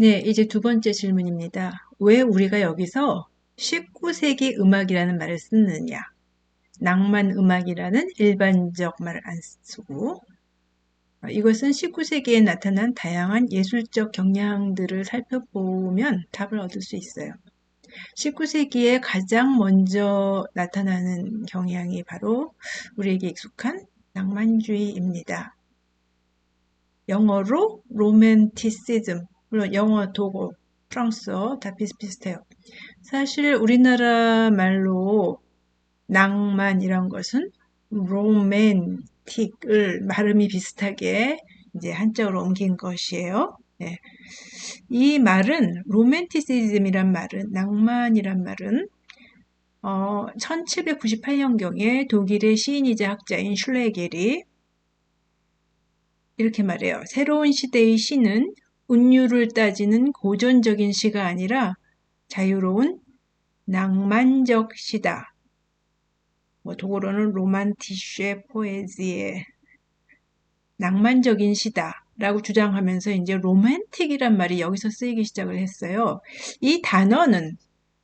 네, 이제 두 번째 질문입니다. 왜 우리가 여기서 19세기 음악이라는 말을 쓰느냐? 낭만 음악이라는 일반적 말을 안 쓰고 이것은 19세기에 나타난 다양한 예술적 경향들을 살펴보면 답을 얻을 수 있어요. 19세기에 가장 먼저 나타나는 경향이 바로 우리에게 익숙한 낭만주의입니다. 영어로 로맨티시즘, 물론 영어, 독어, 프랑스어 다 비슷비슷해요. 사실 우리나라 말로 낭만이란 것은 로맨틱을 발음이 비슷하게 이제 한자로 옮긴 것이에요. 네. 이 말은 로맨티시즘이란 말은 낭만이란 말은 어, 1798년경에 독일의 시인이자 학자인 슐레겔이 이렇게 말해요. 새로운 시대의 시는 운율을 따지는 고전적인 시가 아니라 자유로운 낭만적 시다. 뭐 독어로는 로만티쉐 포에지에 낭만적인 시다. 라고 주장하면서 이제 로맨틱이란 말이 여기서 쓰이기 시작을 했어요. 이 단어는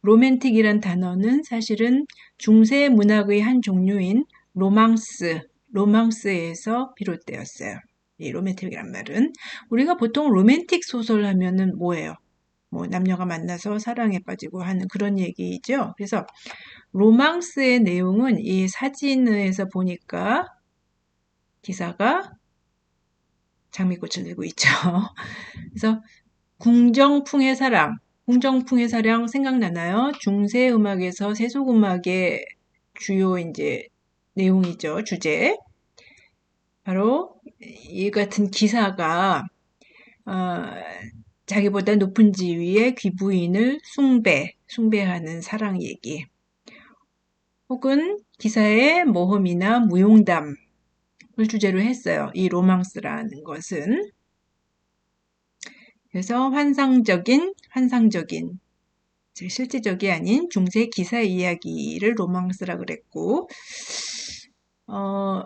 로맨틱이란 단어는 사실은 중세 문학의 한 종류인 로망스, 로망스에서 비롯되었어요. 이 로맨틱이란 말은 우리가 보통 로맨틱 소설 하면은 뭐예요? 뭐 남녀가 만나서 사랑에 빠지고 하는 그런 얘기죠. 그래서 로망스의 내용은 이 사진에서 보니까 기사가 장미꽃을 들고 있죠. 그래서 궁정풍의 사랑, 궁정풍의 사랑 생각나나요? 중세 음악에서 세속 음악의 주요 이제 내용이죠. 주제. 바로 이 같은 기사가 어, 자기보다 높은 지위의 귀부인을 숭배, 숭배하는 사랑 얘기. 혹은 기사의 모험이나 무용담, 을 주제로 했어요. 이 로망스라는 것은. 그래서 환상적인, 환상적인, 실제적이 아닌 중세 기사 이야기를 로망스라 그랬고, 어,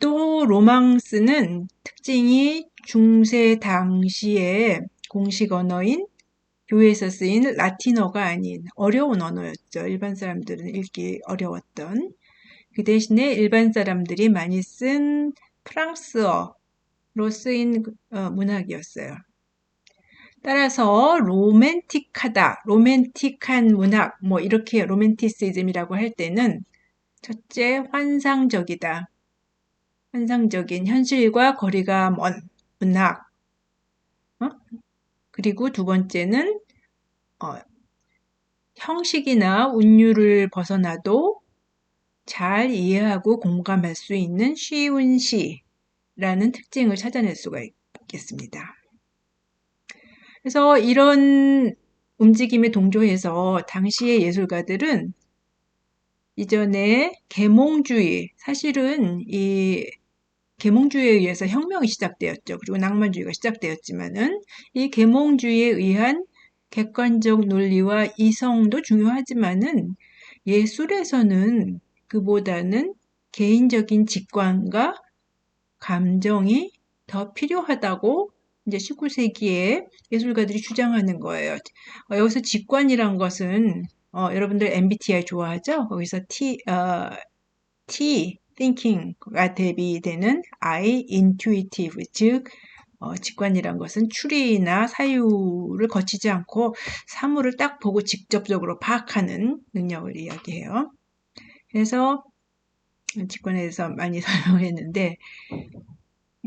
또 로망스는 특징이 중세 당시에 공식 언어인 교회에서 쓰인 라틴어가 아닌 어려운 언어였죠. 일반 사람들은 읽기 어려웠던. 그 대신에 일반 사람들이 많이 쓴 프랑스어로 쓰인 어, 문학이었어요. 따라서 로맨틱하다, 로맨틱한 문학, 뭐 이렇게 로맨티시즘이라고 할 때는 첫째 환상적이다. 환상적인 현실과 거리가 먼 문학. 어? 그리고 두 번째는 어, 형식이나 운율을 벗어나도 잘 이해하고 공감할 수 있는 쉬운 시라는 특징을 찾아낼 수가 있겠습니다. 그래서 이런 움직임에 동조해서 당시의 예술가들은 이전에 계몽주의, 사실은 이 계몽주의에 의해서 혁명이 시작되었죠. 그리고 낭만주의가 시작되었지만은 이 계몽주의에 의한 객관적 논리와 이성도 중요하지만은 예술에서는 그보다는 개인적인 직관과 감정이 더 필요하다고 이제 19세기에 예술가들이 주장하는 거예요. 어, 여기서 직관이란 것은 어, 여러분들 MBTI 좋아하죠? 거기서 T, 어, T, thinking가 대비되는 I, intuitive, 즉 어, 직관이란 것은 추리나 사유를 거치지 않고 사물을 딱 보고 직접적으로 파악하는 능력을 이야기해요. 그래서 직관에 대해서 많이 설명했는데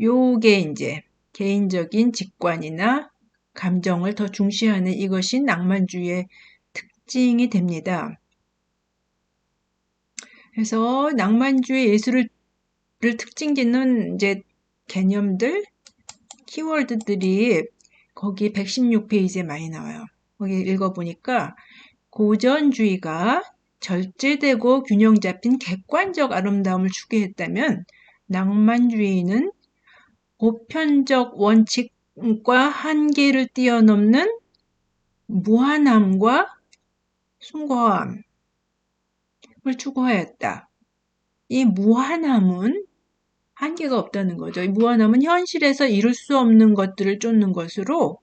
요게 이제 개인적인 직관이나 감정을 더 중시하는 이것이 낭만주의의 특징이 됩니다. 그래서 낭만주의 예술을 특징 짓는 이제 개념들, 키워드들이 거기 116페이지에 많이 나와요. 거기 읽어보니까 고전주의가 절제되고 균형 잡힌 객관적 아름다움을 추구했다면 낭만주의는 보편적 원칙과 한계를 뛰어넘는 무한함과 숭고함을 추구하였다. 이 무한함은 한계가 없다는 거죠. 이 무한함은 현실에서 이룰 수 없는 것들을 쫓는 것으로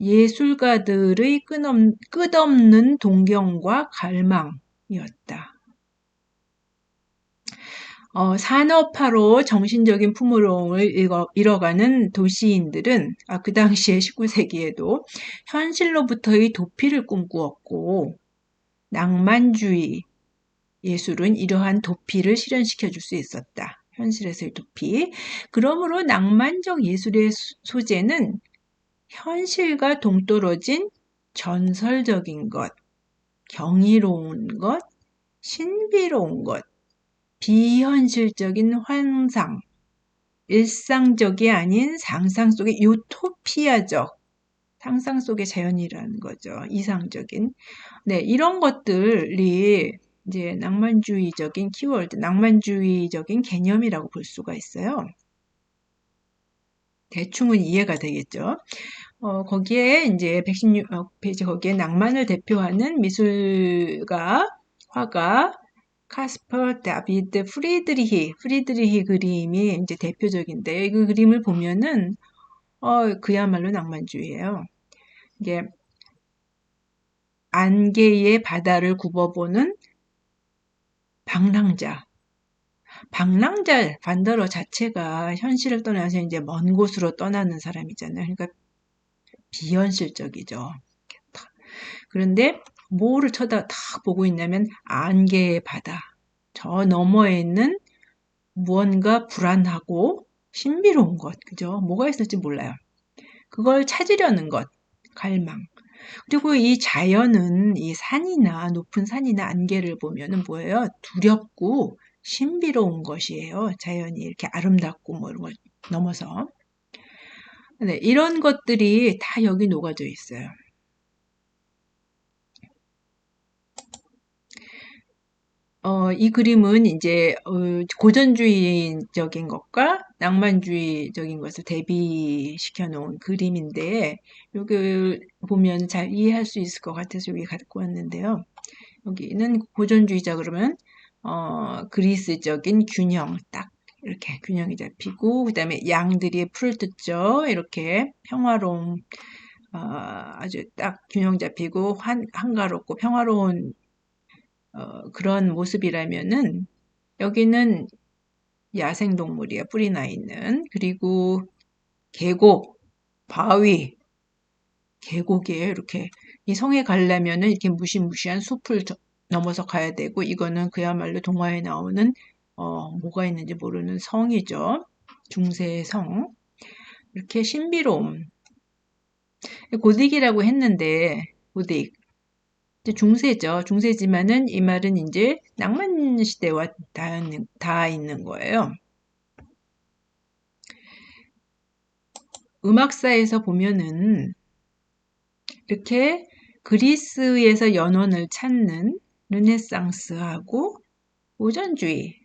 예술가들의 끝없, 끝없는 동경과 갈망이었다. 어, 산업화로 정신적인 풍요로움을 잃어가는 도시인들은 아, 그 당시에 19세기에도 현실로부터의 도피를 꿈꾸었고 낭만주의 예술은 이러한 도피를 실현시켜 줄 수 있었다. 현실에서의 도피. 그러므로 낭만적 예술의 소재는 현실과 동떨어진 전설적인 것, 경이로운 것, 신비로운 것, 비현실적인 환상, 일상적이 아닌 상상 속의 유토피아적 상상 속의 자연이라는 거죠. 이상적인. 네, 이런 것들이 이제 낭만주의적인 키워드, 낭만주의적인 개념이라고 볼 수가 있어요. 대충은 이해가 되겠죠. 어, 거기에 이제 116페이지 어, 거기에 낭만을 대표하는 미술가, 화가 카스퍼 다비드 프리드리히, 프리드리히 그림이 이제 대표적인데 이 그림을 보면은 어, 그야말로 낭만주의예요. 이게 안개의 바다를 굽어보는 방랑자. 방랑자 반더러 자체가 현실을 떠나서 이제 먼 곳으로 떠나는 사람이잖아요. 그러니까 비현실적이죠. 그런데 뭐를 쳐다 딱 보고 있냐면 안개의 바다. 저 너머에 있는 무언가 불안하고 신비로운 것. 그죠? 뭐가 있을지 몰라요. 그걸 찾으려는 것. 갈망. 그리고 이 자연은 이 산이나 높은 산이나 안개를 보면은 뭐예요? 두렵고 신비로운 것이에요. 자연이 이렇게 아름답고 뭐 이런 걸 넘어서. 네, 이런 것들이 다 여기 녹아져 있어요. 어, 이 그림은 이제 어, 고전주의적인 것과 낭만주의적인 것을 대비시켜 놓은 그림인데 여기 보면 잘 이해할 수 있을 것 같아서 여기 갖고 왔는데요. 여기는 고전주의자 그러면 어, 그리스적인 균형 딱 이렇게 균형이 잡히고 그 다음에 양들이 풀을 뜯죠. 이렇게 평화로운 어, 아주 딱 균형 잡히고 한, 한가롭고 평화로운 어, 그런 모습이라면은 여기는 야생 동물이야 뿌리 나 있는. 그리고 계곡 바위 계곡에 이렇게. 이 성에 가려면은 이렇게 무시무시한 숲을 넘어서 가야 되고 이거는 그야말로 동화에 나오는 어, 뭐가 있는지 모르는 성이죠. 중세의 성. 이렇게 신비로움. 고딕이라고 했는데 고딕 중세죠. 중세지만은 이 말은 이제 낭만 시대와 다 있는 거예요. 음악사에서 보면은 이렇게 그리스에서 연원을 찾는 르네상스하고 오전주의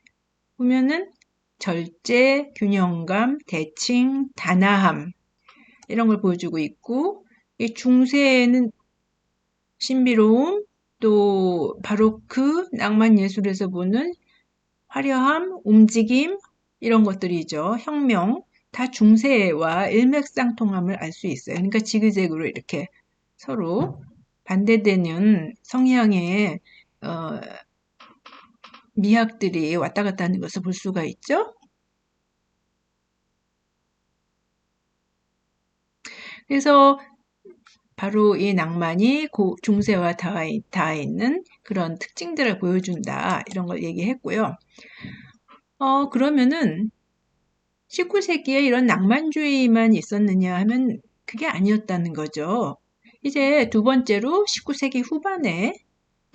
보면은 절제, 균형감, 대칭, 단아함 이런 걸 보여주고 있고 이 중세에는 신비로움, 또 바로크 낭만 예술에서 보는 화려함, 움직임 이런 것들이죠. 혁명 다 중세와 일맥상통함을 알 수 있어요. 그러니까 지그재그로 이렇게 서로 반대되는 성향의 어, 미학들이 왔다 갔다 하는 것을 볼 수가 있죠. 그래서 바로 이 낭만이 고, 중세와 닿아, 있는 그런 특징들을 보여준다. 이런 걸 얘기했고요. 어, 그러면은 19세기에 이런 낭만주의만 있었느냐 하면 그게 아니었다는 거죠. 이제 두 번째로 19세기 후반에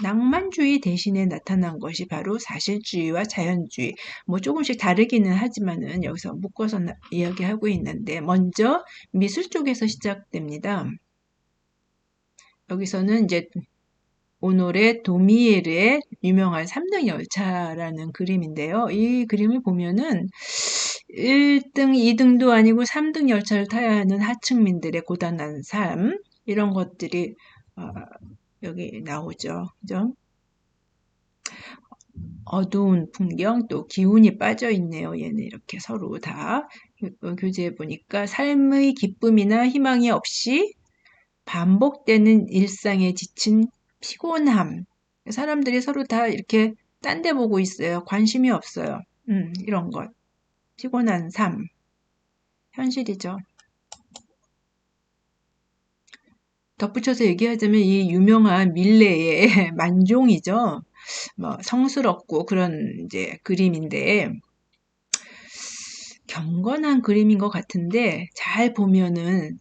낭만주의 대신에 나타난 것이 바로 사실주의와 자연주의. 뭐 조금씩 다르기는 하지만은 여기서 묶어서 이야기하고 있는데 먼저 미술 쪽에서 시작됩니다. 여기서는 이제 오늘의 도미에르의 유명한 3등 열차라는 그림인데요. 이 그림을 보면은 1등, 2등도 아니고 3등 열차를 타야 하는 하층민들의 고단한 삶 이런 것들이 어, 여기 나오죠. 그죠? 어두운 풍경 또 기운이 빠져 있네요. 얘는 이렇게 서로 다 교재에 보니까 삶의 기쁨이나 희망이 없이 반복되는 일상에 지친 피곤함. 사람들이 서로 다 이렇게 딴 데 보고 있어요. 관심이 없어요. 음, 이런 것. 피곤한 삶. 현실이죠. 덧붙여서 얘기하자면 이 유명한 밀레의 만종이죠. 뭐 성스럽고 그런 이제 그림인데 경건한 그림인 것 같은데 잘 보면은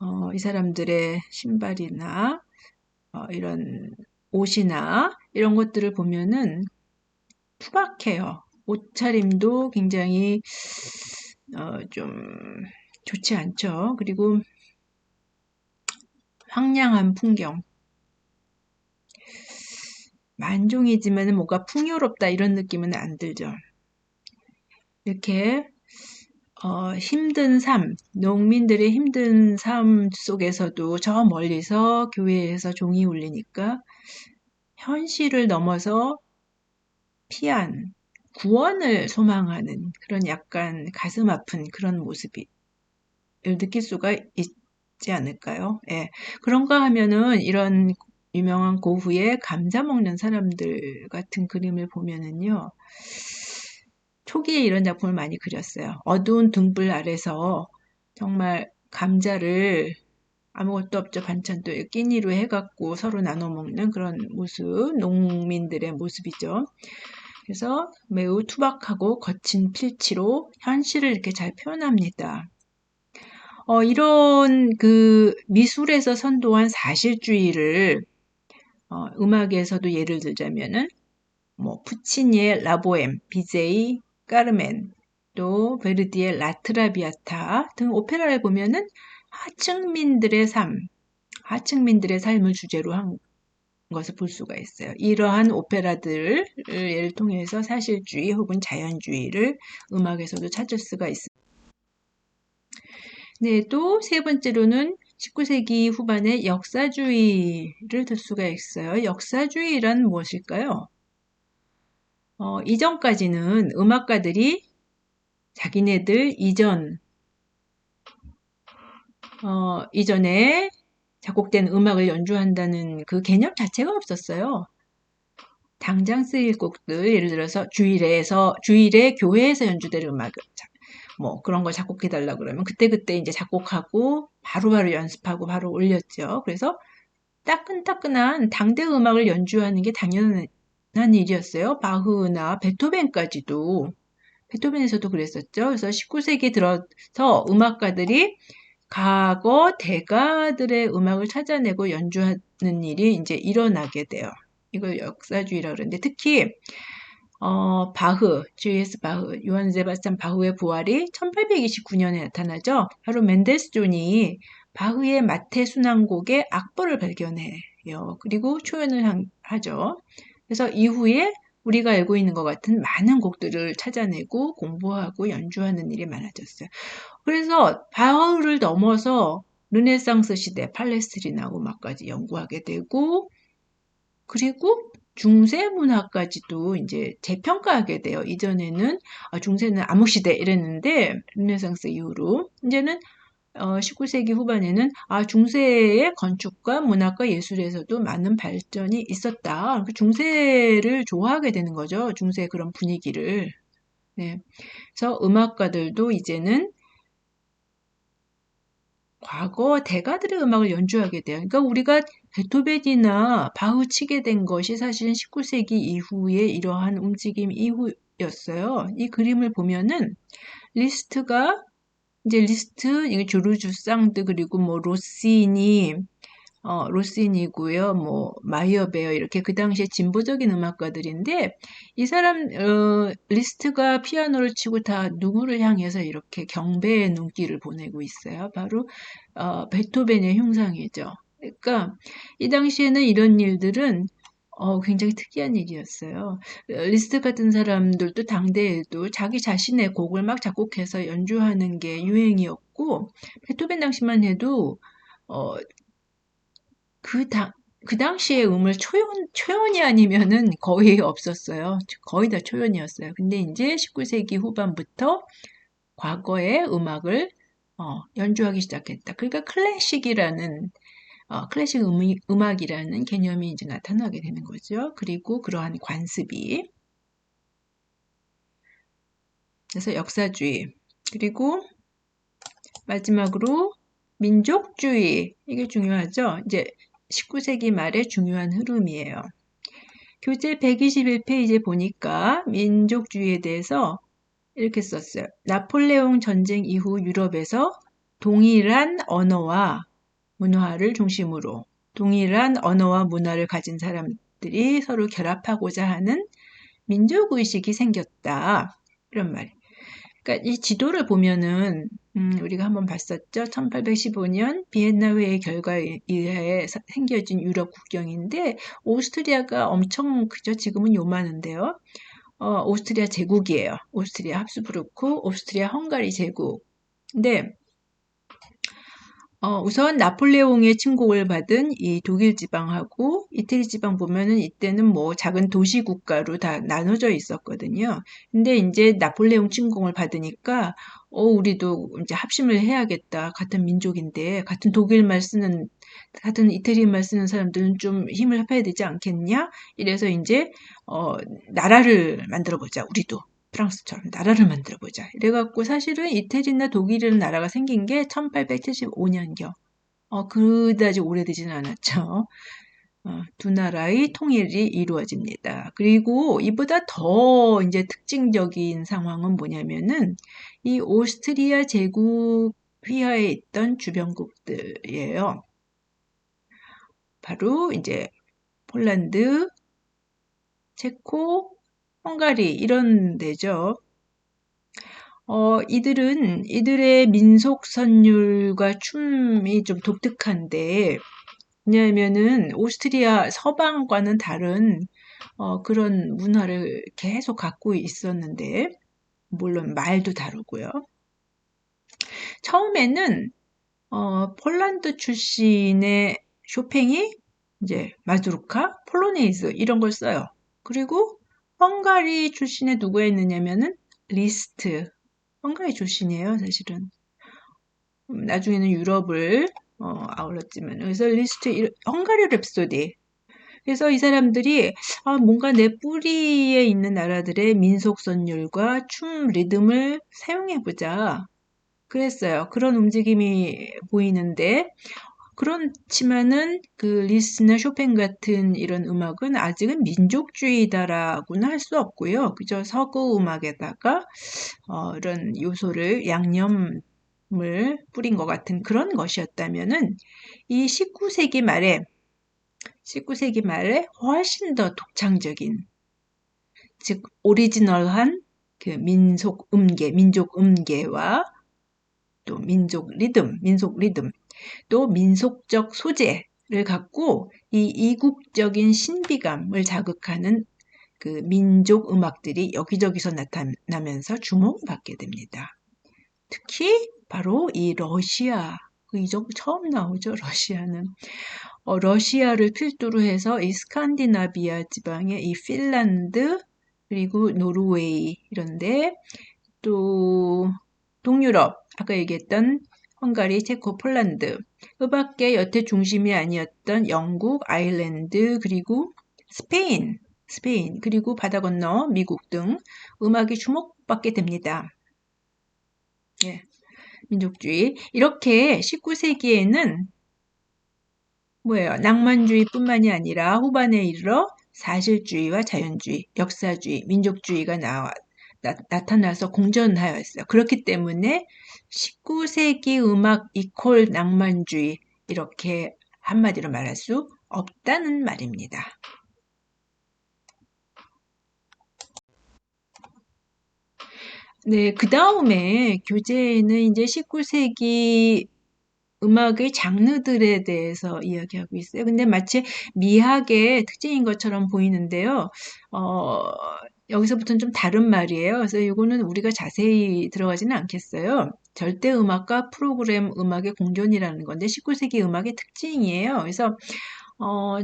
어, 이 사람들의 신발이나 어, 이런 옷이나 이런 것들을 보면은 투박해요. 옷차림도 굉장히 어, 좀 좋지 않죠. 그리고 황량한 풍경. 만종이지만 뭔가 풍요롭다 이런 느낌은 안 들죠. 이렇게 어, 힘든 삶, 농민들의 힘든 삶 속에서도 저 멀리서 교회에서 종이 울리니까 현실을 넘어서 피한 구원을 소망하는 그런 약간 가슴 아픈 그런 모습이 느낄 수가 있지 않을까요? 예. 그런가 하면은 이런 유명한 고흐의 감자 먹는 사람들 같은 그림을 보면은요. 초기에 이런 작품을 많이 그렸어요. 어두운 등불 아래서 정말 감자를 아무것도 없죠. 반찬도 끼니로 해갖고 서로 나눠 먹는 그런 모습, 농민들의 모습이죠. 그래서 매우 투박하고 거친 필치로 현실을 이렇게 잘 표현합니다. 어, 이런 그 미술에서 선도한 사실주의를 어, 음악에서도 예를 들자면은 뭐 푸치니의 라보엠, 비제이, 까르멘, 또 베르디의 라트라비아타 등 오페라를 보면은 하층민들의 삶, 하층민들의 삶을 주제로 한 것을 볼 수가 있어요. 이러한 오페라들을 통해서 사실주의 혹은 자연주의를 음악에서도 찾을 수가 있습니다. 네, 또 세 번째로는 19세기 후반의 역사주의를 들 수가 있어요. 역사주의란 무엇일까요? 어, 이전까지는 음악가들이 자기네들 이전, 어, 이전에 작곡된 음악을 연주한다는 그 개념 자체가 없었어요. 당장 쓰일 곡들, 예를 들어서 주일에서, 주일에 교회에서 연주될 음악을 뭐 그런 걸 작곡해 달라 그러면 그때 그때 이제 작곡하고 바로바로 바로 연습하고 바로 올렸죠. 그래서 따끈따끈한 당대 음악을 연주하는 게 당연 한 일이었어요. 바흐나 베토벤까지도 베토벤에서도 그랬었죠. 그래서 19세기 들어서 음악가들이 과거 대가들의 음악을 찾아내고 연주하는 일이 이제 일어나게 돼요. 이걸 역사주의라 그러는데 특히 어, 바흐, J.S. 바흐, 요한 세바스찬 바흐의 부활이 1829년에 나타나죠. 바로 멘델스존이 바흐의 마태 순환곡의 악보를 발견해요. 그리고 초연을 하죠. 그래서 이후에 우리가 알고 있는 것 같은 많은 곡들을 찾아내고 공부하고 연주하는 일이 많아졌어요. 그래서 바흐를 넘어서 르네상스 시대 팔레스트리나 음악까지 연구하게 되고 그리고 중세 문화까지도 이제 재평가하게 돼요. 이전에는 아, 중세는 암흑 시대 이랬는데 르네상스 이후로 이제는 어, 19세기 후반에는 아 중세의 건축과 문학과 예술에서도 많은 발전이 있었다. 그 중세를 좋아하게 되는 거죠. 중세의 그런 분위기를. 네. 그래서 음악가들도 이제는 과거 대가들의 음악을 연주하게 돼요. 그러니까 우리가 베토벤이나 바흐 치게 된 것이 사실은 19세기 이후에 이러한 움직임 이후였어요. 이 그림을 보면은 리스트가 이제 리스트, 이게 조르주 상드 그리고 뭐 로시니, 어, 로시니고요. 뭐 마이어베어 이렇게 그 당시에 진보적인 음악가들인데 이 사람 어, 리스트가 피아노를 치고 다 누구를 향해서 이렇게 경배의 눈길을 보내고 있어요. 바로 어, 베토벤의 흉상이죠. 그러니까 이 당시에는 이런 일들은 어, 굉장히 특이한 일이었어요. 리스트 같은 사람들도 당대에도 자기 자신의 곡을 막 작곡해서 연주하는 게 유행이었고, 베토벤 당시만 해도, 어, 그 당, 그 당시에 음을 초연, 초연이 아니면은 거의 없었어요. 거의 다 초연이었어요. 근데 이제 19세기 후반부터 과거의 음악을 어, 연주하기 시작했다. 그러니까 클래식이라는 어, 클래식 음, 악이라는 개념이 이제 나타나게 되는 거죠. 그리고 그러한 관습이 그래서 역사주의 그리고 마지막으로 민족주의 이게 중요하죠. 이제 19세기 말의 중요한 흐름이에요. 교재 121페이지에 보니까 민족주의에 대해서 이렇게 썼어요. 나폴레옹 전쟁 이후 유럽에서 동일한 언어와 문화를 중심으로 동일한 언어와 문화를 가진 사람들이 서로 결합하고자 하는 민족의식이 생겼다. 이런 말. 그러니까 이 지도를 보면은 음, 우리가 한번 봤었죠. 1815년 비엔나 회의 결과에 의해 생겨진 유럽 국경인데 오스트리아가 엄청 크죠. 지금은 요만한데요. 어, 오스트리아 제국이에요. 오스트리아 합스부르크, 오스트리아 헝가리 제국. 근데 어, 우선 나폴레옹의 침공을 받은 이 독일 지방하고 이태리 지방 보면은 이때는 뭐 작은 도시 국가로 다 나눠져 있었거든요. 근데 이제 나폴레옹 침공을 받으니까 어, 우리도 이제 합심을 해야겠다. 같은 민족인데 같은 독일말 쓰는 같은 이태리말 쓰는 사람들은 좀 힘을 합해야 되지 않겠냐? 이래서 이제 어, 나라를 만들어 보자. 우리도. 프랑스처럼 나라를 만들어 보자. 이래갖고 사실은 이태리나 독일이라는 나라가 생긴 게 1875년경. 어, 그다지 오래되지는 않았죠. 어, 두 나라의 통일이 이루어집니다. 그리고 이보다 더 이제 특징적인 상황은 뭐냐면은 이 오스트리아 제국 휘하에 있던 주변국들이에요. 바로 이제 폴란드, 체코, 헝가리 이런 데죠. 어, 이들은 이들의 민속 선율과 춤이 좀 독특한데 왜냐하면은 오스트리아 서방과는 다른 어, 그런 문화를 계속 갖고 있었는데 물론 말도 다르고요. 처음에는 어, 폴란드 출신의 쇼팽이 이제 마두르카, 폴로네이즈 이런 걸 써요. 그리고 헝가리 출신의 누구가 있느냐면은 리스트. 헝가리 출신이에요, 사실은. 음, 나중에는 유럽을 어, 아울렀지만 그래서 리스트 헝가리 랩소디. 그래서 이 사람들이 아, 뭔가 내 뿌리에 있는 나라들의 민속 선율과 춤 리듬을 사용해 보자. 그랬어요. 그런 움직임이 보이는데 그렇지만은 그 리스나 쇼팽 같은 이런 음악은 아직은 민족주의다라고는 할 수 없고요. 그저 서구 음악에다가 어, 이런 요소를 양념 을 뿌린 것 같은 그런 것이었다면은 이 19세기 말에 19세기 말에 훨씬 더 독창적인 즉 오리지널한 그 민속 음계, 민족 음계와 또 민족 리듬, 민속 리듬 또 민속적 소재를 갖고 이 이국적인 신비감을 자극하는 그 민족 음악들이 여기저기서 나타나면서 주목받게 됩니다. 특히 바로 이 러시아, 그 이적 처음 나오죠, 러시아는. 어, 러시아를 필두로 해서 이 스칸디나비아 지방의 이 핀란드, 그리고 노르웨이, 이런데 또 동유럽, 아까 얘기했던 헝가리, 체코, 폴란드, 그 밖에 여태 중심이 아니었던 영국, 아일랜드, 그리고 스페인, 스페인, 그리고 바다 건너 미국 등 음악이 주목받게 됩니다. 예, 민족주의. 이렇게 19세기에는 뭐예요? 낭만주의뿐만이 아니라 후반에 이르러 사실주의와 자연주의, 역사주의, 민족주의가 나와, 나, 타나서 공존하였어요. 그렇기 때문에 19세기 음악 이퀄 낭만주의 이렇게 한마디로 말할 수 없다는 말입니다. 네, 그 다음에 교재에는 이제 19세기 음악의 장르들에 대해서 이야기하고 있어요. 근데 마치 미학의 특징인 것처럼 보이는데요. 어, 여기서부터는 좀 다른 말이에요. 그래서 이거는 우리가 자세히 들어가지는 않겠어요. 절대 음악과 프로그램 음악의 공존이라는 건데 19세기 음악의 특징이에요. 그래서 어,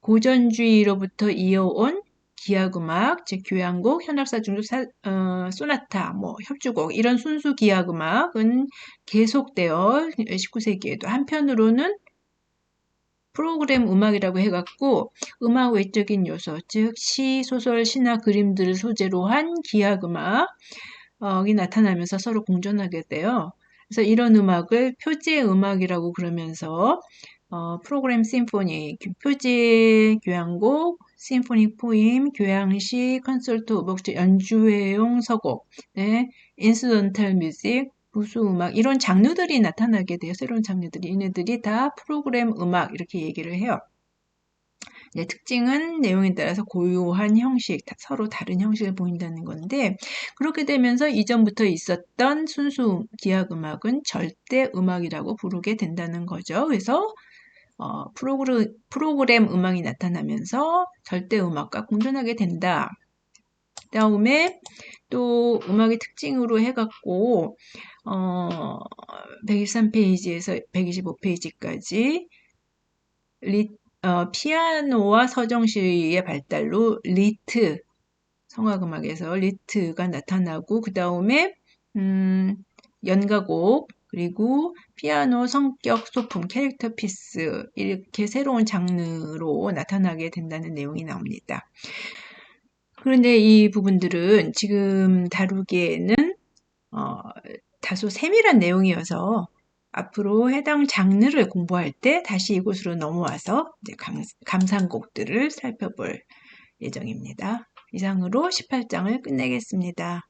고전주의로부터 이어온 기악음악, 즉 교향곡, 현악사 중조 어, 소나타, 뭐 협주곡 이런 순수 기악음악은 계속되어 19세기에도 한편으로는 프로그램 음악이라고 해갖고 음악 외적인 요소, 즉 시, 소설, 시나 그림들을 소재로 한 기악음악이 나타나면서 서로 공존하게 돼요. 그래서 이런 음악을 표제 음악이라고 그러면서 어, 프로그램 심포니, 표제 교향곡, 심포닉 포임, 교향시, 컨설트 오복트 연주회용 서곡, 네, 인스던탈 뮤직, 부수 음악 이런 장르들이 나타나게 돼요. 새로운 장르들이 얘네들이 다 프로그램 음악 이렇게 얘기를 해요. 네, 특징은 내용에 따라서 고유한 형식, 서로 다른 형식을 보인다는 건데 그렇게 되면서 이전부터 있었던 순수 기악 음악은 절대 음악이라고 부르게 된다는 거죠. 그래서 어, 프로그램, 프로그램 음악이 나타나면서 절대 음악과 공존하게 된다. 다음에 또 음악의 특징으로 해갖고 어, 123페이지에서 125페이지까지 리, 어, 피아노와 서정시의 발달로 리트 성악음악에서 리트가 나타나고 그 다음에 음, 연가곡 그리고 피아노 성격 소품 캐릭터 피스 이렇게 새로운 장르로 나타나게 된다는 내용이 나옵니다. 그런데 이 부분들은 지금 다루기에는 어, 다소 세밀한 내용이어서 앞으로 해당 장르를 공부할 때 다시 이곳으로 넘어와서 감, 감상곡들을 살펴볼 예정입니다. 이상으로 18장을 끝내겠습니다.